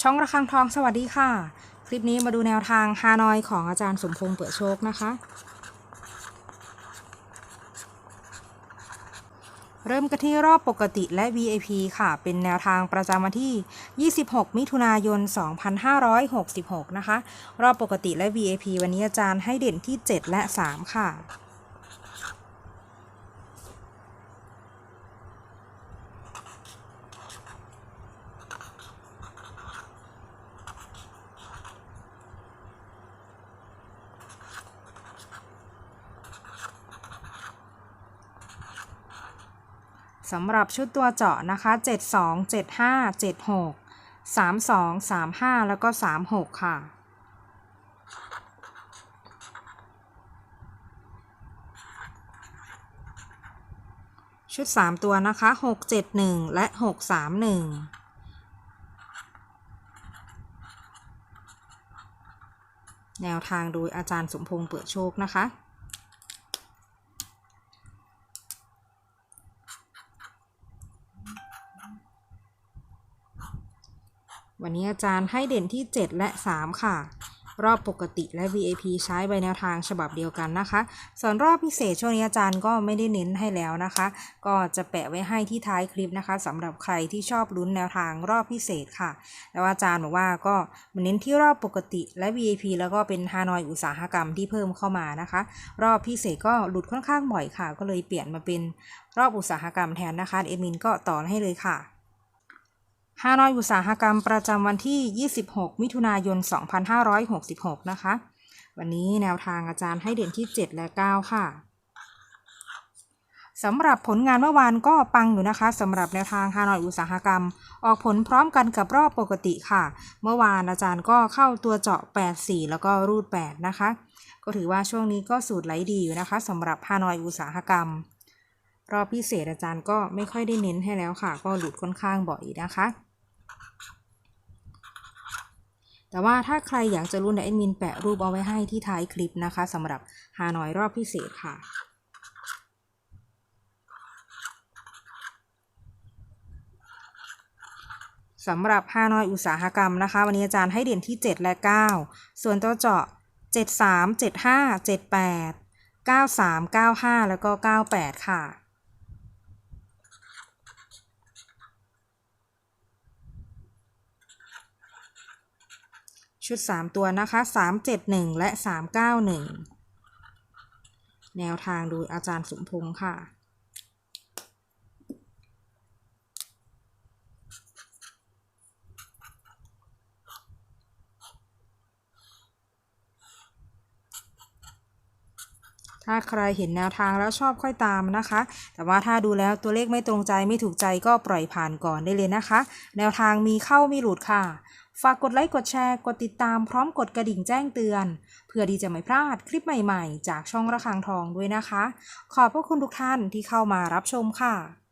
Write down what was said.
ช่องระฆังทองสวัสดีค่ะ คลิปนี้มาดูแนวทางฮานอยของอาจารย์สมพงษ์เปิดโชคนะคะ เริ่มกันที่รอบปกติและ VIP ค่ะ เป็นแนวทางประจำวันที่ 26 มิถุนายน 2566 นะคะ รอบปกติและ VIP วันนี้อาจารย์ให้เด่นที่ 7 และ 3 ค่ะ สำหรับชุดตัวเจาะนะคะ 72 75 76 32 35 แล้วก็ 36 ค่ะ ชุด 3 ตัวนะคะ 671 และ 631แนวทางโดยอาจารย์สมพงษ์เปิดโชคนะคะ วันนี้อาจารย์ให้เด่นที่ 7 และ 3 ค่ะ รอบปกติและ VIP ใช้ใบแนวทางฉบับเดียวกันนะคะ ส่วนรอบพิเศษช่วงนี้อาจารย์ก็ไม่ได้เน้นให้แล้วนะคะ ก็จะแปะไว้ให้ที่ท้ายคลิปนะคะสำหรับใครที่ชอบลุ้นแนวทางรอบพิเศษค่ะแล้วอาจารย์บอกว่าก็เน้นที่รอบปกติและ VIP แล้วก็เป็นฮานอยอุตสาหกรรมที่เพิ่มเข้ามานะคะ รอบพิเศษก็หลุดค่อนข้างบ่อยค่ะ ก็เลยเปลี่ยนมาเป็นรอบอุตสาหกรรมแทนนะคะเอมินก็ต่อให้เลยค่ะ ฮานอยอุตสาหกรรมประจำวันที่ 26 มิถุนายน 2566 นะคะ วันนี้แนวทางอาจารย์ให้เด่นที่ 7 และ 9 ค่ะสำหรับผลงานเมื่อวานก็ปังอยู่นะคะสำหรับแนวทางฮานอยอุตสาหกรรม ออกผลพร้อมกันกับรอบปกติค่ะ เมื่อวานอาจารย์ก็เข้าตัวเจาะ 84 แล้วก็รูด 8 นะคะ ก็ถือว่าช่วงนี้ก็สูตรไหลดีอยู่นะคะสำหรับฮานอยอุตสาหกรรม รอบพิเศษอาจารย์ก็ไม่ค่อยได้เน้นให้แล้วค่ะ ก็หลุดค่อนข้างบ่อยนะคะ แต่ว่าถ้าใครอยากจะรุ่นแอดมินแปะรูปเอาไว้ให้ที่ท้ายคลิปนะคะสำหรับฮานอยรอบพิเศษค่ะ สำหรับฮานอยอุตสาหกรรมนะคะ วันนี้อาจารย์ให้เด่นที่ 7 และ 9 ส่วนตัวเจาะ 73 75 78 93 95 แล้วก็ 98 ค่ะ ชุด 3 ตัวนะคะ 371 และ 391 แนวทางโดยอาจารย์สมพงษ์ค่ะ ถ้าใครเห็นแนวทางแล้วชอบค่อยตามนะคะ แต่ว่าถ้าดูแล้วตัวเลขไม่ตรงใจไม่ถูกใจก็ปล่อยผ่านก่อนได้เลยนะคะ แนวทางมีเข้ามีหลุดค่ะ ฝากกดไลค์ กดแชร์ กดติดตามพร้อมกดกระดิ่งแจ้งเตือน เพื่อที่จะไม่พลาดคลิปใหม่ๆ จากช่องระฆังทองด้วยนะคะ ขอบพระคุณทุกท่านที่เข้ามารับชมค่ะ